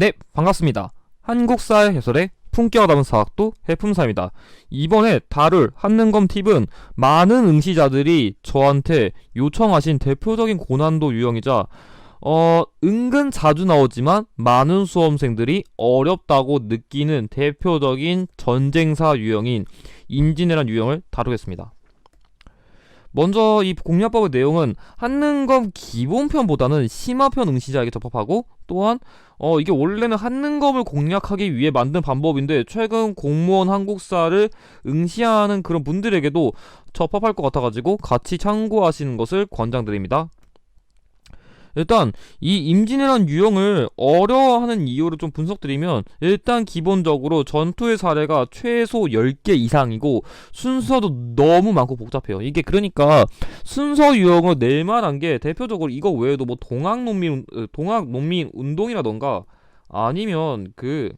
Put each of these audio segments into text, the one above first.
네, 반갑습니다. 한국사의 해설의 품격을 담은 사학도 해품사입니다. 이번에 다룰 한능검 팁은 많은 응시자들이 저한테 요청하신 대표적인 고난도 유형이자 어, 은근 자주 나오지만 많은 수험생들이 어렵다고 느끼는 대표적인 전쟁사 유형인 임진왜란 유형을 다루겠습니다. 먼저 이 공략법의 내용은 한능검 기본편보다는 심화편 응시자에게 적합하고 또한 어 이게 원래는 한능검을 공략하기 위해 만든 방법인데 최근 공무원 한국사를 응시하는 그런 분들에게도 적합할 것 같아가지고 같이 참고하시는 것을 권장드립니다. 일단 이 임진왜란 유형을 어려워하는 이유를 좀 분석드리면 일단 기본적으로 전투의 사례가 최소 10개 이상이고 순서도 너무 많고 복잡해요. 이게 그러니까 순서 유형을 낼 만한 게 대표적으로 이거 외에도 뭐 동학 농민 어, 동학 농민 운동이라던가 아니면 그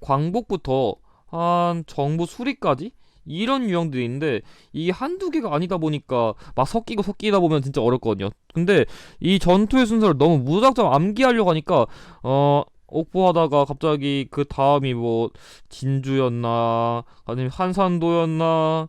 광복부터 한 정부 수리까지 이런 유형들이 있는데 이게 한두 개가 아니다 보니까 막 섞이고 섞이다 보면 진짜 어렵거든요. 근데 이 전투의 순서를 너무 무작정 암기하려고 하니까 어 옥보하다가 갑자기 그 다음이 뭐 진주였나 아니면 한산도였나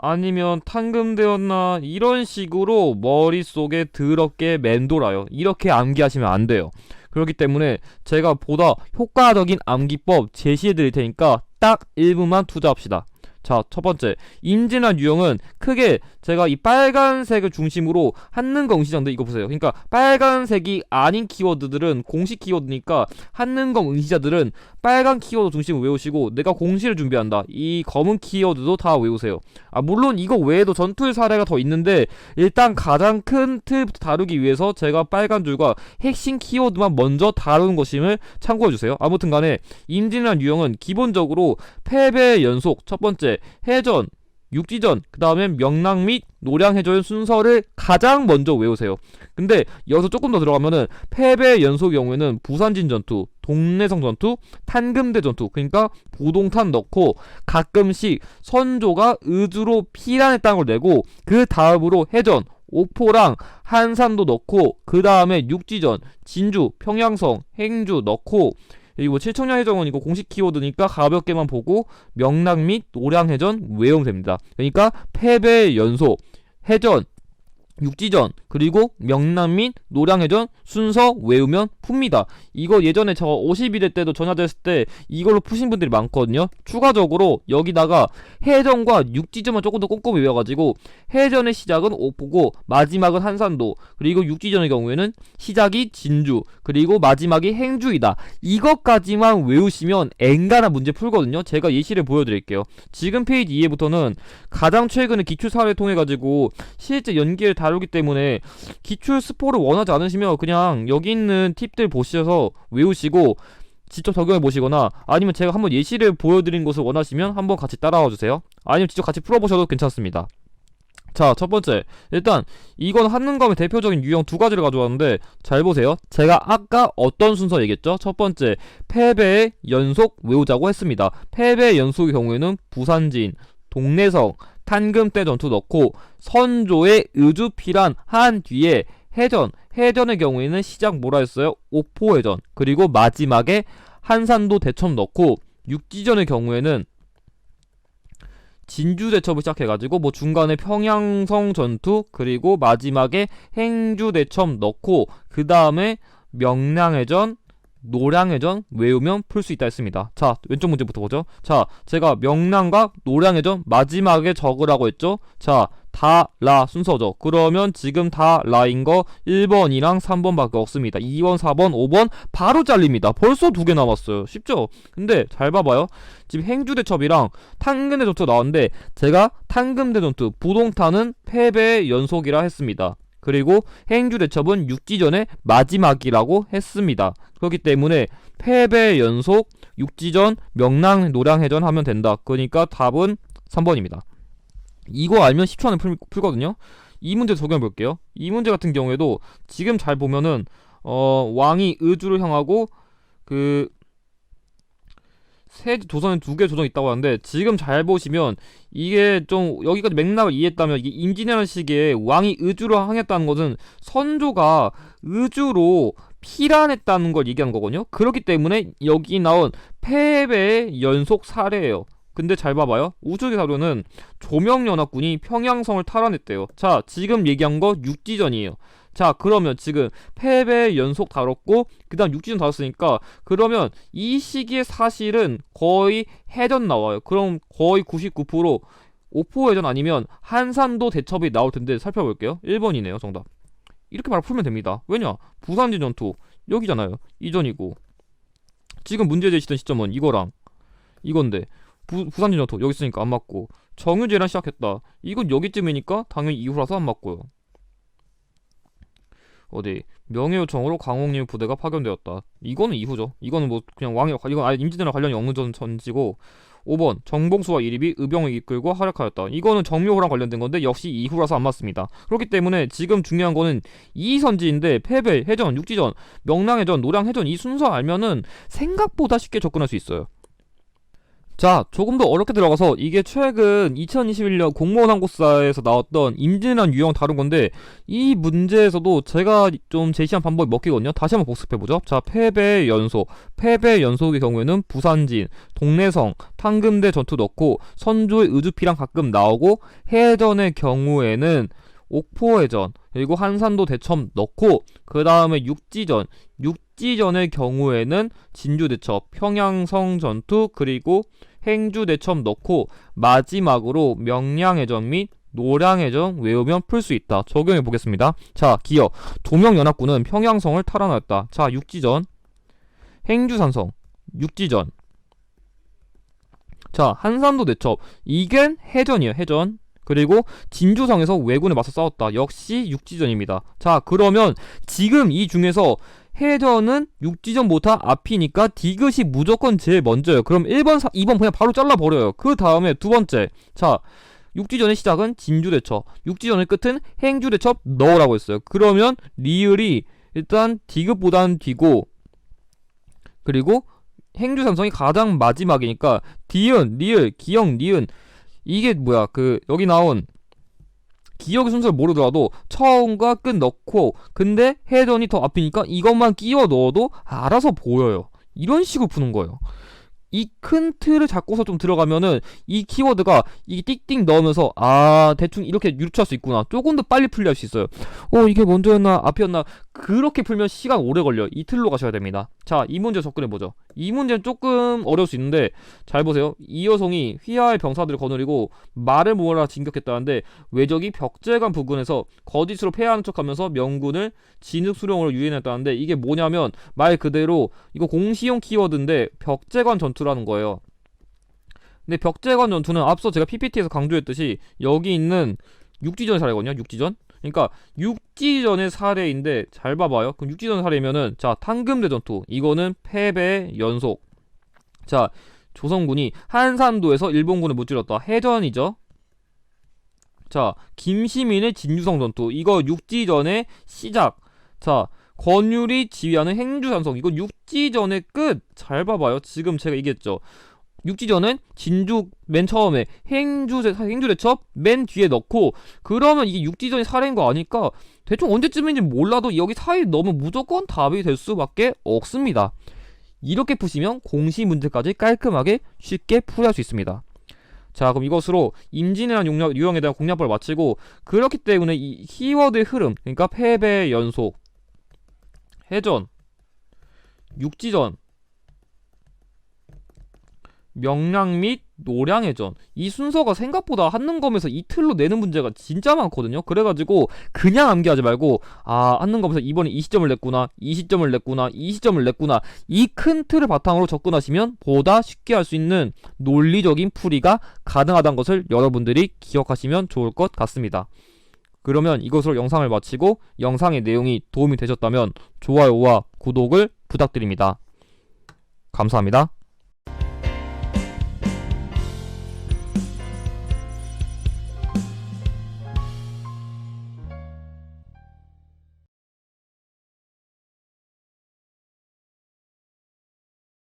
아니면 탄금대였나 이런 식으로 머릿속에 더럽게 맴돌아요. 이렇게 암기하시면 안 돼요. 그렇기 때문에 제가 보다 효과적인 암기법 제시해 드릴 테니까 딱 1분만 투자합시다. 자, 첫 번째. 임진한 유형은 크게 제가 이 빨간색을 중심으로 한능검 응시자인데 이거 보세요. 그러니까 빨간색이 아닌 키워드들은 공식 키워드니까 한능검 응시자들은 빨간 키워드 중심으로 외우시고 내가 공시를 준비한다. 이 검은 키워드도 다 외우세요. 아, 물론 이거 외에도 전투의 사례가 더 있는데 일단 가장 큰 틀부터 다루기 위해서 제가 빨간 줄과 핵심 키워드만 먼저 다루는 것임을 참고해 주세요. 아무튼 간에 임진한 유형은 기본적으로 패배 연속 첫 번째 해전 육지전, 그 다음에 명랑 및 노량해전 순서를 가장 먼저 외우세요. 근데 여기서 조금 더 들어가면은 패배 연속 경우에는 부산진 전투, 동래성 전투, 탄금대 전투, 그러니까 보동탄 넣고 가끔씩 선조가 의주로 피란의 땅을 내고 그 다음으로 해전, 오포랑 한산도 넣고 그 다음에 육지전, 진주, 평양성, 행주 넣고 그리고 칠청량 해정은 이거 공식 키워드니까 가볍게만 보고 명락 및 노량 해전 외우면 됩니다. 그러니까 패배 연속, 해전, 육지전 그리고 명랑 및 노량해전 순서 외우면 풉니다. 이거 예전에 저 51회 때도 전화됐을 때 이걸로 푸신 분들이 많거든요. 추가적으로 여기다가 해전과 육지전만 조금 더 꼼꼼히 외워가지고 해전의 시작은 오포고 마지막은 한산도 그리고 육지전의 경우에는 시작이 진주 그리고 마지막이 행주이다. 이것까지만 외우시면 엔간한 문제 풀거든요. 제가 예시를 보여드릴게요. 지금 페이지 2에부터는 가장 최근에 기출사를 통해 가지고 실제 연기를 다 루기 때문에 기출 스포를 원하지 않으시면 그냥 여기 있는 팁들 보셔서 외우시고 직접 적용해 보시거나 아니면 제가 한번 예시를 보여드린 것을 원하시면 한번 같이 따라와 주세요. 아니면 직접 같이 풀어보셔도 괜찮습니다. 자, 첫 번째. 일단, 이건 한능검의 대표적인 유형 두 가지를 가져왔는데, 잘 보세요. 제가 아까 어떤 순서 얘기했죠? 첫 번째, 패배의 연속 외우자고 했습니다. 패배의 연속의 경우에는 부산진, 동래성, 탄금대 전투 넣고, 선조의 의주피란 한 뒤에 해전, 해전의 경우에는 시작 뭐라 했어요? 오포해전. 그리고 마지막에 한산도 대첩 넣고, 육지전의 경우에는 진주 대첩을 시작해가지고 뭐 중간에 평양성 전투 그리고 마지막에 행주 대첩 넣고 그 다음에 명량해전 노량해전 외우면 풀 수 있다 했습니다. 자 왼쪽 문제부터 보죠. 자 제가 명량과 노량해전 마지막에 적으라고 했죠. 자 다 라 순서죠. 그러면 지금 다 라인 거 1번이랑 3번밖에 없습니다. 2번, 4번, 5번 바로 잘립니다. 벌써 두 개 남았어요. 쉽죠? 근데 잘 봐봐요. 지금 행주대첩이랑 탄금대 전투 나왔는데 제가 탄금대 전투 부동탄은 패배의 연속이라 했습니다. 그리고 행주 대첩은 육지전의 마지막이라고 했습니다. 그렇기 때문에 패배 연속 육지전 명랑 노량해전 하면 된다. 그러니까 답은 3번입니다. 이거 알면 10초 안에 풀, 풀거든요. 이 문제 적용해 볼게요. 이 문제 같은 경우에도 지금 잘 보면은 어, 왕이 의주를 향하고 그 세 조선에 두 개 조정 있다고 하는데 지금 잘 보시면 이게 좀 여기까지 맥락을 이해했다면 이게 임진왜란 시기에 왕이 의주로 항했다는 것은 선조가 의주로 피란했다는 걸 얘기하는 거거든요. 그렇기 때문에 여기 나온 패배의 연속 사례예요. 근데 잘 봐봐요. 우주기 사료는 조명연합군이 평양성을 탈환했대요. 자, 지금 얘기한 거 육지전이에요. 자, 그러면 지금 패배 연속 다뤘고, 그 다음 육지전 다뤘으니까, 그러면 이 시기의 사실은 거의 해전 나와요. 그럼 거의 99% 오포 해전 아니면 한산도 대첩이 나올 텐데 살펴볼게요. 1번이네요, 정답. 이렇게 바로 풀면 됩니다. 왜냐? 부산진 전투 여기잖아요. 이전이고 지금 문제 제시된 시점은 이거랑 이건데 부, 부산진 전투 여기 있으니까 안 맞고 정유재랑 시작했다. 이건 여기쯤이니까 당연히 이후라서 안 맞고요. 어디 명예요청으로 강홍님 부대가 파견되었다. 이거는 이후죠. 이거는 뭐 그냥 왕의 이건 아예 임진왜란 관련이 없는 전 전지고 5번 정봉수와 이립이 의병을 이끌고 활약하였다. 이거는 정묘호랑 관련된 건데 역시 이후라서 안 맞습니다. 그렇기 때문에 지금 중요한 거는 이 선지인데 패배, 해전, 육지전, 명랑해전, 노량해전 이 순서 알면은 생각보다 쉽게 접근할 수 있어요. 자, 조금 더 어렵게 들어가서 이게 최근 2021년 공무원 항고사에서 나왔던 임진왜란 유형 다룬 건데 이 문제에서도 제가 좀 제시한 방법이 먹히거든요. 다시 한번 복습해보죠. 자, 패배 연속. 패배 연속의 경우에는 부산진, 동래성, 탕금대 전투 넣고 선조의 의주피랑 가끔 나오고 해전의 경우에는 옥포해전 그리고 한산도 대첩 넣고 그 다음에 육지전 육지전의 경우에는 진주 대첩 평양성 전투 그리고 행주 대첩 넣고 마지막으로 명량해전 및 노량해전 외우면 풀 수 있다. 적용해 보겠습니다. 자, 기억. 도명연합군은 평양성을 탈환하였다. 자, 육지전. 행주산성. 육지전. 자, 한산도 대첩. 이게 해전이에요. 해전. 그리고 진주성에서 왜군에 맞서 싸웠다. 역시 육지전입니다. 자, 그러면 지금 이 중에서 해전은 육지전보다 앞이니까 디귿이 무조건 제일 먼저예요. 그럼 1번, 4, 2번 그냥 바로 잘라버려요. 그 다음에 두 번째. 자, 육지전의 시작은 진주대첩, 육지전의 끝은 행주대첩 넣으라고 했어요. 그러면 리을이 일단 디귿보다는 뒤고 그리고 행주 삼성이 가장 마지막이니까 디은, 리을, 기역, 니은 이게 뭐야 그 여기 나온 기억의 순서를 모르더라도 처음과 끝 넣고 근데 해전이 더 앞이니까 이것만 끼워 넣어도 알아서 보여요. 이런 식으로 푸는 거예요. 이 큰 틀을 잡고서 좀 들어가면은 이 키워드가 이 띡띡 넣으면서 아 대충 이렇게 유추할 수 있구나 조금 더 빨리 할수 있어요 어 이게 먼저였나 앞이었나 그렇게 풀면 시간 오래 걸려 이 틀로 가셔야 됩니다 자 이 문제 접근해 보죠 이 문제는 조금 어려울 수 있는데 잘 보세요 이 여성이 휘하의 병사들을 거느리고 말을 모아라 진격했다는데 외적이 벽제관 부근에서 거짓으로 패하는 척하면서 명군을 진흙 수령으로 유인했다는데 이게 뭐냐면 말 그대로 이거 공시용 키워드인데 벽제관 전투라는 거예요. 근데 벽제관 전투는 앞서 제가 PPT에서 강조했듯이 여기 있는 육지전 사례거든요. 육지전. 그러니까 육지전의 사례인데 잘 봐봐요. 그럼 육지전 사례면은 자 탕금대 전투 이거는 패배 연속. 자 조선군이 한산도에서 일본군을 무찌렀다. 해전이죠. 자 김시민의 진주성 전투 이거 육지전의 시작. 자 권율이 지휘하는 행주산성 이거 육지전의 끝 잘 봐봐요 지금 제가 얘기했죠 육지전은 진주 맨 처음에 행주 행주 대첩 맨 뒤에 넣고 그러면 이게 육지전이 사례인 거 아니까 대충 언제쯤인지 몰라도 여기 사이 넣으면 무조건 답이 될 수밖에 없습니다. 이렇게 푸시면 공시 문제까지 깔끔하게 쉽게 풀이할 수 있습니다. 자 그럼 이것으로 임진왜란 유형에 대한 공략법을 마치고 그렇기 때문에 이 키워드의 흐름 그러니까 패배 연속 해전, 육지전, 명량 및 노량해전 이 순서가 생각보다 한능검에서 이틀로 내는 문제가 진짜 많거든요 그래가지고 그냥 암기하지 말고 아 한능검에서 이번에 이 시점을 냈구나 이 시점을 냈구나 이 시점을 냈구나 이 큰 틀을 바탕으로 접근하시면 보다 쉽게 할 수 있는 논리적인 풀이가 가능하다는 것을 여러분들이 기억하시면 좋을 것 같습니다 그러면 이것으로 영상을 마치고 영상의 내용이 도움이 되셨다면 좋아요와 구독을 부탁드립니다. 감사합니다.